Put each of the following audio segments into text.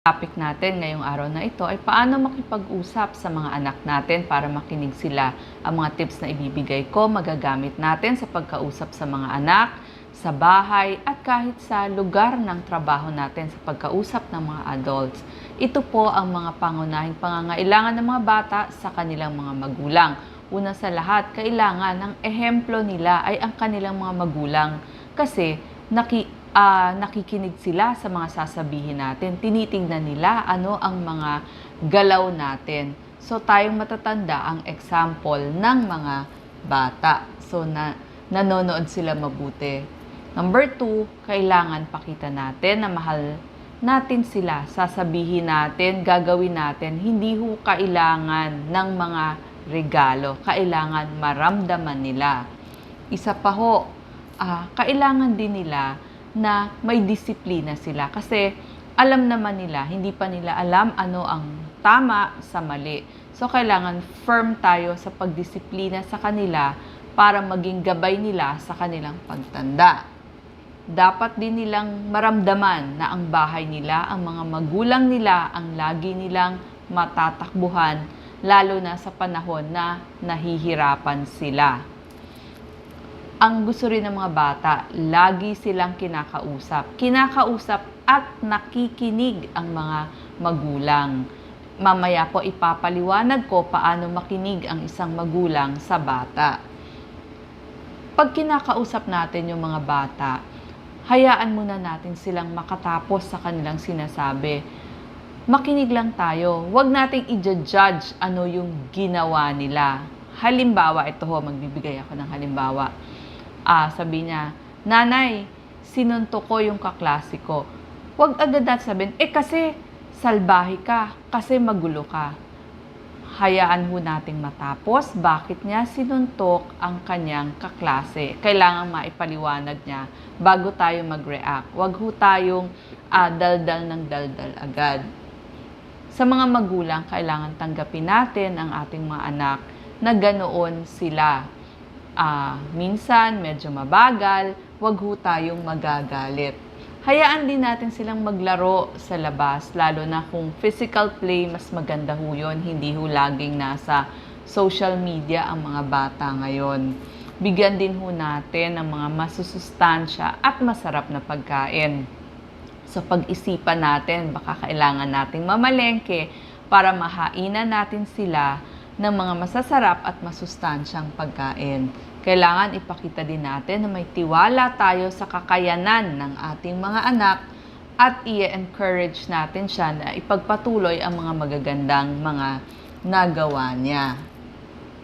topic natin ngayong araw na ito ay paano makipag-usap sa mga anak natin para makinig sila. Ang mga tips na ibibigay ko magagamit natin sa pagkausap sa mga anak, sa bahay at kahit sa lugar ng trabaho natin sa pagkausap ng mga adults. Ito po ang mga pangunahing pangangailangan ng mga bata sa kanilang mga magulang. Una sa lahat, kailangan ng ehemplo nila ay ang kanilang mga magulang kasi naki, ah, nakikinig sila sa mga sasabihin natin. Tinitingnan nila ano ang mga galaw natin. So tayong matatanda ang example ng mga bata. So na nanonood sila mabuti. Number two, kailangan pakita natin na mahal natin sila. Sasabihin natin, gagawin natin. Hindi ho kailangan ng mga regalo. Kailangan maramdaman nila. Isa pa ho, ah, kailangan din nila na may disiplina sila. Kasi alam naman nila, hindi pa nila alam ano ang tama sa mali. So, kailangan firm tayo sa pagdisiplina sa kanila para maging gabay nila sa kanilang pagtanda. Dapat din nilang maramdaman na ang bahay nila, ang mga magulang nila, ang lagi nilang matatakbuhan, lalo na sa panahon na nahihirapan sila ang gusto rin ng mga bata, lagi silang kinakausap. Kinakausap at nakikinig ang mga magulang. Mamaya po ipapaliwanag ko paano makinig ang isang magulang sa bata. Pag kinakausap natin yung mga bata, hayaan muna natin silang makatapos sa kanilang sinasabi. Makinig lang tayo. Huwag nating i-judge ano yung ginawa nila. Halimbawa, ito ho, magbibigay ako ng halimbawa ah, sabi niya, Nanay, sinunto ko yung kaklase ko. Huwag agad natin sabihin, eh kasi salbahe ka, kasi magulo ka. Hayaan ho nating matapos bakit niya sinuntok ang kanyang kaklase. Kailangan maipaliwanag niya bago tayo mag-react. Huwag ho tayong ah, daldal ng daldal agad. Sa mga magulang, kailangan tanggapin natin ang ating mga anak na ganoon sila ah, minsan medyo mabagal, wag ho tayong magagalit. Hayaan din natin silang maglaro sa labas, lalo na kung physical play, mas maganda ho yun, hindi ho laging nasa social media ang mga bata ngayon. Bigyan din ho natin ng mga masusustansya at masarap na pagkain. So pag-isipan natin, baka kailangan nating mamalengke para mahainan natin sila ng mga masasarap at masustansyang pagkain. Kailangan ipakita din natin na may tiwala tayo sa kakayanan ng ating mga anak at i-encourage natin siya na ipagpatuloy ang mga magagandang mga nagawa niya.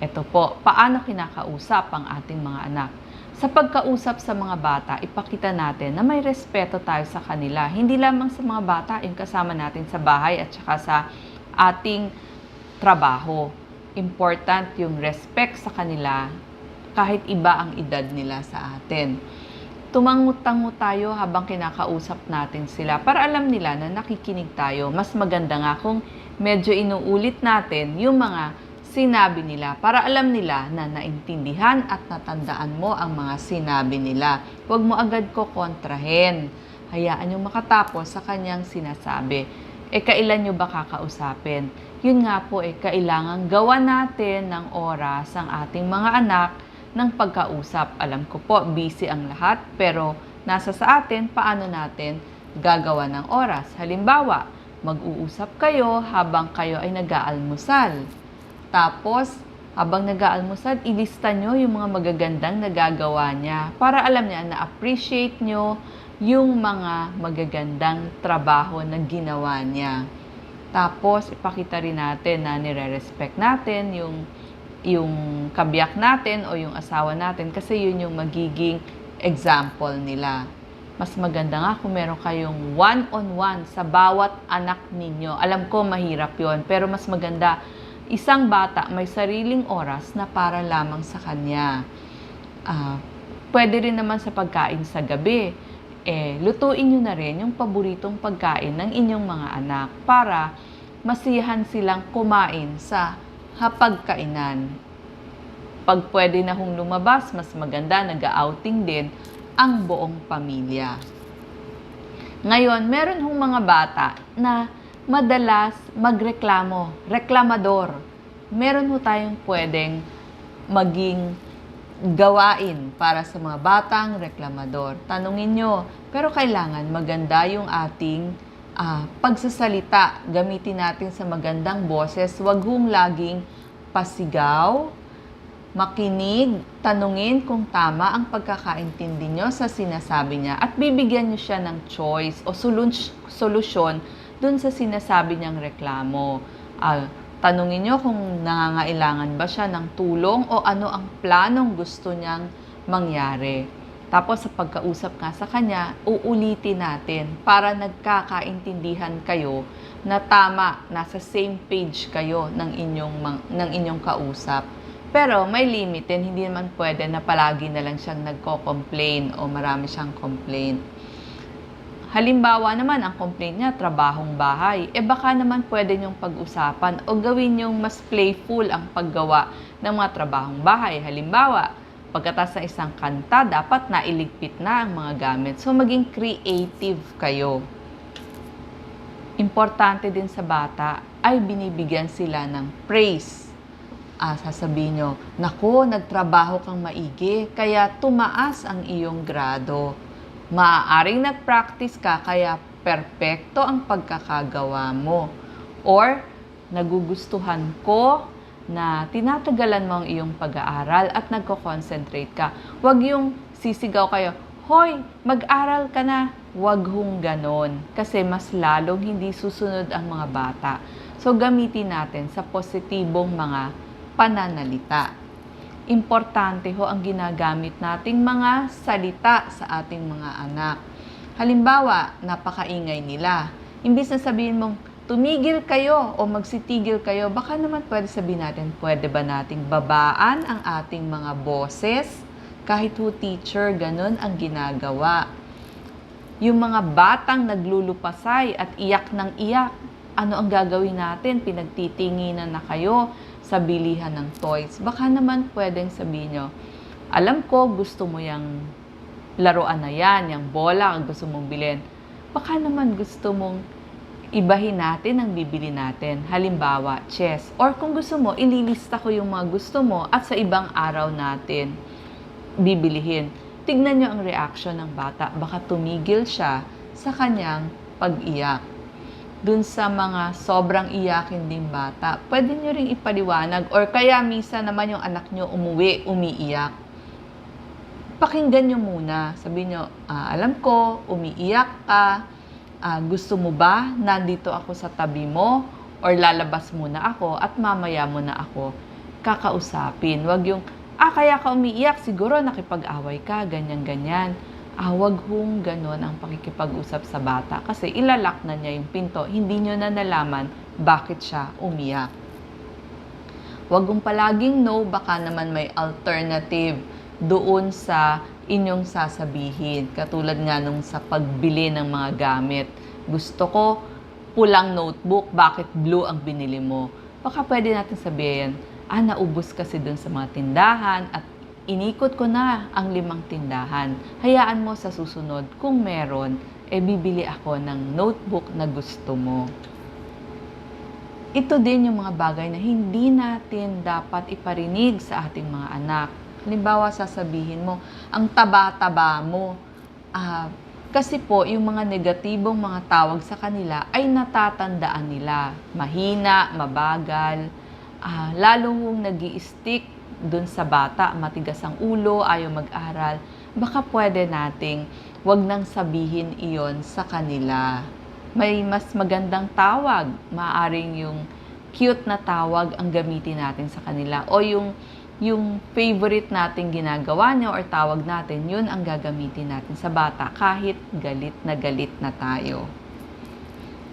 Ito po, paano kinakausap ang ating mga anak? Sa pagkausap sa mga bata, ipakita natin na may respeto tayo sa kanila. Hindi lamang sa mga bata, yung kasama natin sa bahay at saka sa ating trabaho important yung respect sa kanila kahit iba ang edad nila sa atin. Tumangutango tayo habang kinakausap natin sila para alam nila na nakikinig tayo. Mas maganda nga kung medyo inuulit natin yung mga sinabi nila para alam nila na naintindihan at natandaan mo ang mga sinabi nila. Huwag mo agad ko kontrahen. Hayaan yung makatapos sa kanyang sinasabi. E kailan nyo ba kakausapin? Yun nga po eh, kailangan gawa natin ng oras ang ating mga anak ng pagkausap. Alam ko po, busy ang lahat, pero nasa sa atin paano natin gagawa ng oras. Halimbawa, mag-uusap kayo habang kayo ay nag-aalmusal. Tapos, habang nag-aalmusal, ilista nyo yung mga magagandang nagagawa niya para alam niya na appreciate nyo yung mga magagandang trabaho na ginawa niya. Tapos, ipakita rin natin na nire-respect natin yung, yung kabiyak natin o yung asawa natin kasi yun yung magiging example nila. Mas maganda nga kung meron kayong one-on-one sa bawat anak ninyo. Alam ko mahirap yon pero mas maganda isang bata may sariling oras na para lamang sa kanya. Ah, pwede rin naman sa pagkain sa gabi eh, lutuin nyo na rin yung paboritong pagkain ng inyong mga anak para masiyahan silang kumain sa hapagkainan. Pag pwede na hong lumabas, mas maganda nag-outing din ang buong pamilya. Ngayon, meron hong mga bata na madalas magreklamo, reklamador. Meron ho tayong pwedeng maging gawain para sa mga batang reklamador. Tanungin nyo, pero kailangan maganda yung ating ah, pagsasalita. Gamitin natin sa magandang boses. Huwag hong laging pasigaw, makinig, tanungin kung tama ang pagkakaintindi nyo sa sinasabi niya at bibigyan nyo siya ng choice o solus- solusyon dun sa sinasabi niyang reklamo. Ah, tanungin nyo kung nangangailangan ba siya ng tulong o ano ang planong gusto niyang mangyari. Tapos sa pagkausap nga sa kanya, uulitin natin para nagkakaintindihan kayo na tama, nasa same page kayo ng inyong, ng inyong kausap. Pero may limit din, hindi naman pwede na palagi na lang siyang nagko-complain o marami siyang complaint. Halimbawa naman, ang complaint niya, trabahong bahay. E baka naman pwede niyong pag-usapan o gawin niyong mas playful ang paggawa ng mga trabahong bahay. Halimbawa, pagkatas ng isang kanta, dapat nailigpit na ang mga gamit. So, maging creative kayo. Importante din sa bata ay binibigyan sila ng praise ah, sasabihin nyo, Nako, nagtrabaho kang maigi, kaya tumaas ang iyong grado. Maaaring nag-practice ka, kaya perpekto ang pagkakagawa mo. Or, nagugustuhan ko na tinatagalan mo ang iyong pag-aaral at nagko-concentrate ka. Huwag yung sisigaw kayo, Hoy, mag-aral ka na. Huwag hong ganon. Kasi mas lalong hindi susunod ang mga bata. So, gamitin natin sa positibong mga pananalita. Importante ho ang ginagamit nating mga salita sa ating mga anak. Halimbawa, napakaingay nila. Imbis na sabihin mong, tumigil kayo o magsitigil kayo, baka naman pwede sabihin natin, pwede ba nating babaan ang ating mga boses? Kahit ho teacher, ganun ang ginagawa. Yung mga batang naglulupasay at iyak ng iyak, ano ang gagawin natin? Pinagtitinginan na kayo sa bilihan ng toys. Baka naman pwedeng sabihin nyo, alam ko gusto mo yung laruan na yan, yung bola ang gusto mong bilhin. Baka naman gusto mong ibahin natin ang bibili natin. Halimbawa, chess. Or kung gusto mo, ililista ko yung mga gusto mo at sa ibang araw natin bibilihin. Tignan nyo ang reaction ng bata. Baka tumigil siya sa kanyang pag-iyak. Dun sa mga sobrang iyakin ding bata, pwede nyo ring ipaliwanag or kaya misa naman yung anak nyo umuwi, umiiyak. Pakinggan nyo muna. Sabihin nyo, "Ah, alam ko, umiiyak ka. Ah, gusto mo ba nandito ako sa tabi mo? Or lalabas muna ako at mamaya mo na ako kakausapin. Wag yung, ah, kaya ka umiiyak, siguro nakipag-away ka, ganyan-ganyan. Ah, wag hong ganon ang pakikipag-usap sa bata kasi ilalak na niya yung pinto. Hindi nyo na nalaman bakit siya umiyak. Huwag kong palaging no, baka naman may alternative doon sa inyong sasabihin. Katulad nga nung sa pagbili ng mga gamit. Gusto ko pulang notebook, bakit blue ang binili mo? Baka pwede natin sabihin, ah, naubos kasi dun sa mga tindahan at inikot ko na ang limang tindahan. Hayaan mo sa susunod, kung meron, eh bibili ako ng notebook na gusto mo. Ito din yung mga bagay na hindi natin dapat iparinig sa ating mga anak. Halimbawa, sasabihin mo, ang taba-taba mo. Ah, kasi po, yung mga negatibong mga tawag sa kanila ay natatandaan nila. Mahina, mabagal, ah, lalo hong nag stick dun sa bata, matigas ang ulo, ayaw mag-aral. Baka pwede nating wag nang sabihin iyon sa kanila may mas magandang tawag. Maaring yung cute na tawag ang gamitin natin sa kanila. O yung, yung favorite nating ginagawa niya or tawag natin, yun ang gagamitin natin sa bata kahit galit na galit na tayo.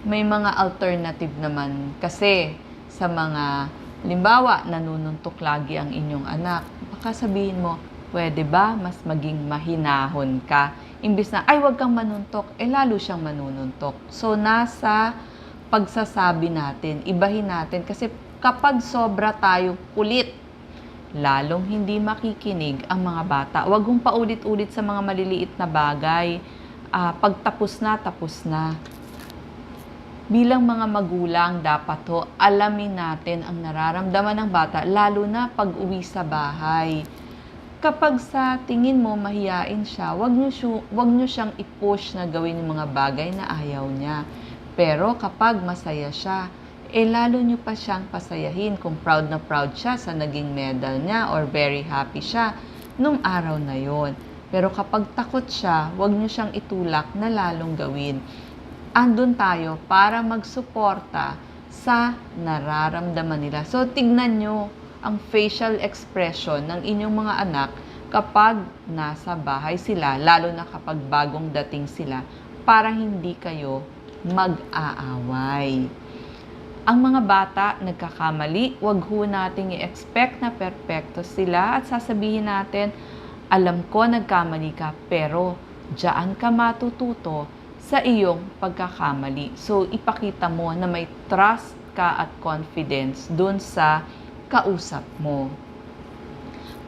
May mga alternative naman kasi sa mga, limbawa, nanununtok lagi ang inyong anak. Baka sabihin mo, pwede ba mas maging mahinahon ka? Imbis na, ay, wag kang manuntok, eh lalo siyang manununtok. So, nasa pagsasabi natin, ibahin natin. Kasi kapag sobra tayo kulit, lalong hindi makikinig ang mga bata. Huwag hong paulit-ulit sa mga maliliit na bagay. Ah, pag tapos na, tapos na. Bilang mga magulang, dapat to alamin natin ang nararamdaman ng bata, lalo na pag uwi sa bahay. Kapag sa tingin mo mahiyain siya, wag nyo, wag nyo siyang i-push na gawin yung mga bagay na ayaw niya. Pero kapag masaya siya, eh lalo nyo pa siyang pasayahin kung proud na proud siya sa naging medal niya or very happy siya nung araw na yon. Pero kapag takot siya, wag nyo siyang itulak na lalong gawin. Andun tayo para magsuporta sa nararamdaman nila. So, tignan nyo ang facial expression ng inyong mga anak kapag nasa bahay sila, lalo na kapag bagong dating sila, para hindi kayo mag-aaway. Ang mga bata nagkakamali, wag ho nating i-expect na perpekto sila at sasabihin natin, alam ko nagkamali ka, pero diyan ka matututo sa iyong pagkakamali. So, ipakita mo na may trust ka at confidence dun sa kausap mo.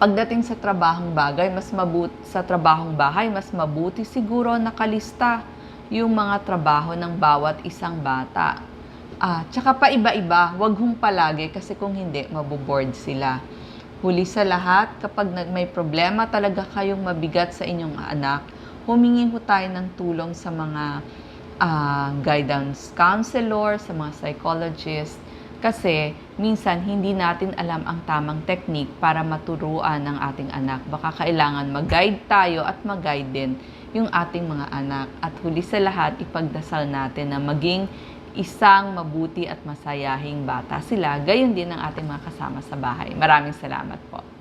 Pagdating sa trabahong bagay, mas mabuti sa trabahong bahay, mas mabuti siguro nakalista yung mga trabaho ng bawat isang bata. Ah, tsaka pa iba-iba, wag hong palagi kasi kung hindi, maboboard sila. Huli sa lahat, kapag may problema talaga kayong mabigat sa inyong anak, humingi ho tayo ng tulong sa mga ah, guidance counselor, sa mga psychologist, kasi minsan hindi natin alam ang tamang technique para maturuan ng ating anak. Baka kailangan mag-guide tayo at mag-guide din yung ating mga anak. At huli sa lahat, ipagdasal natin na maging isang mabuti at masayahing bata sila. Gayon din ang ating mga kasama sa bahay. Maraming salamat po.